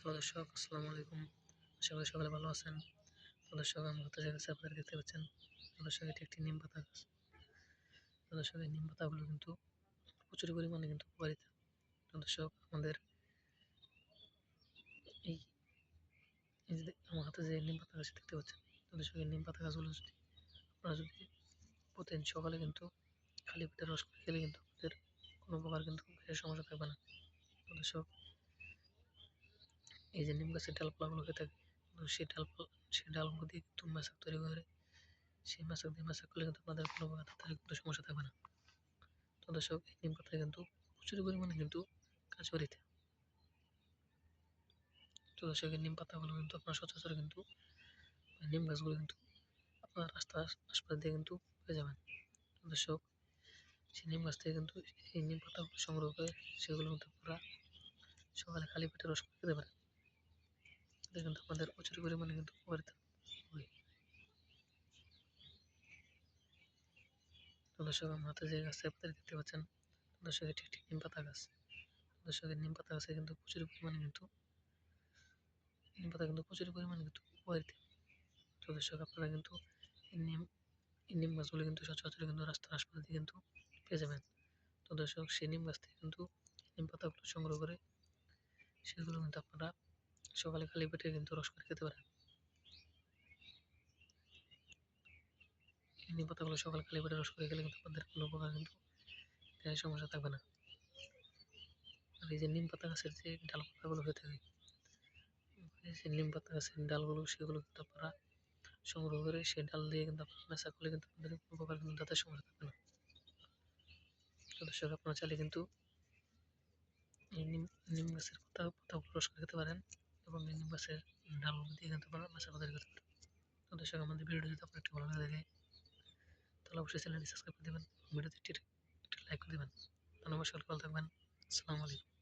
Hello দর্শক, আসসালামু আলাইকুম। আশা সকালে ভালো আছেন। তো দর্শক আমার হাতে গাছে, আপনারা দেখতে পাচ্ছেন। তো দর্শক, এটি একটি নিম পাতা গাছ। তো দর্শক, এই নিম পাতাগুলো কিন্তু প্রচুর পরিমাণে কিন্তু উপকারিতা। তো দর্শক, আমাদের এই আমার হাতে যে নিম পাতা গাছ দেখতে পাচ্ছেন। তো দর্শক, এই নিম পাতা গাছগুলো যদি আপনারা যদি প্রতিদিন সকালে কিন্তু খালি পেটে রস খেলে কিন্তু আমাদের কোনো প্রকার কিন্তু সমস্যা থাকবে না। তো দর্শক এই যে নিম গাছের ডালপালাগুলো হয়ে থাকে সেই ডালপালা সেই ডালগুলো দিয়ে কিন্তু মেশাক তৈরি করে, সেই মেশাক দিয়ে মেশাক করলে কিন্তু আপনাদের কোনো প্রকার তাদের কোনো সমস্যা থাকবে না। তো দর্শক, এই নিম পাতা কিন্তু প্রচুর পরিমাণে কিন্তু কার্যকারিতা তো দর্শক, এই নিম পাতাগুলো কিন্তু আপনার সচরাচর কিন্তু, নিম গাছগুলো কিন্তু আপনার রাস্তার আশপাশ দিয়ে কিন্তু পেয়ে যাবেন। তো দর্শক, সেই নিম গাছ থেকে কিন্তু এই নিম পাতাগুলো সংগ্রহ করে সেগুলো কিন্তু আপনারা সকালে খালি পেটে রস করে খেতে পারেন। এতে কিন্তু আমাদের প্রচুর পরিমাণে কিন্তু উপকারিতা হয়। দর্শক, আমার হাতে যে গাছটা আপনারা দেখতে পাচ্ছেন দর্শক এটি একটি নিম পাতা গাছ। দর্শকের নিম পাতা গাছে কিন্তু প্রচুর পরিমাণে কিন্তু, নিম পাতা কিন্তু প্রচুর পরিমাণে কিন্তু উপকারিতা। তো দর্শক, আপনারা কিন্তু নিম নিম গাছগুলো কিন্তু সচরাচর কিন্তু রাস্তার আশপাশ কিন্তু পেয়ে যাবেন। তো দর্শক, সেই নিম গাছ থেকে কিন্তু নিম পাতাগুলো সংগ্রহ করে, সেগুলো কিন্তু আপনারা সকালে খালি পেটে কিন্তু রস করে খেতে পারেন নিম পাতাগুলো সকালে খালি পেটে রস করে খেলে কিন্তু আপনাদের কোনো প্রকার কিন্তু দেহের সমস্যা থাকবে না। আর এই যে নিম পাতা গাছের যে ডাল পাতাগুলো হয়ে থাকে যে নিম পাতা গাছের ডালগুলো, সেগুলো কিন্তু আপনারা সংগ্রহ করে সেই ডাল দিয়ে কিন্তু আপনারা মেশা করলে কিন্তু আপনাদের কোনো প্রকার কিন্তু দাঁতের সমস্যা থাকবে না। আপনারা চাইলে কিন্তু নিম নিম গাছের পাতা, পাতাগুলো রস করে খেতে পারেন। এবং এই বাসে ডাল দিয়ে কিন্তু আপনারা মেশা করে করতে তো দর্শক আমাদের ভিডিওটি যদি আপনার একটু ভালো লাগে থাকে তাহলে অবশ্যই চ্যানেলটি সাবস্ক্রাইব করে দেবেন, ভিডিওতে একটি একটি লাইক করে দেবেন। ধন্যবাদ সকল ভালো থাকবেন। আসসালামু আলাইকুম।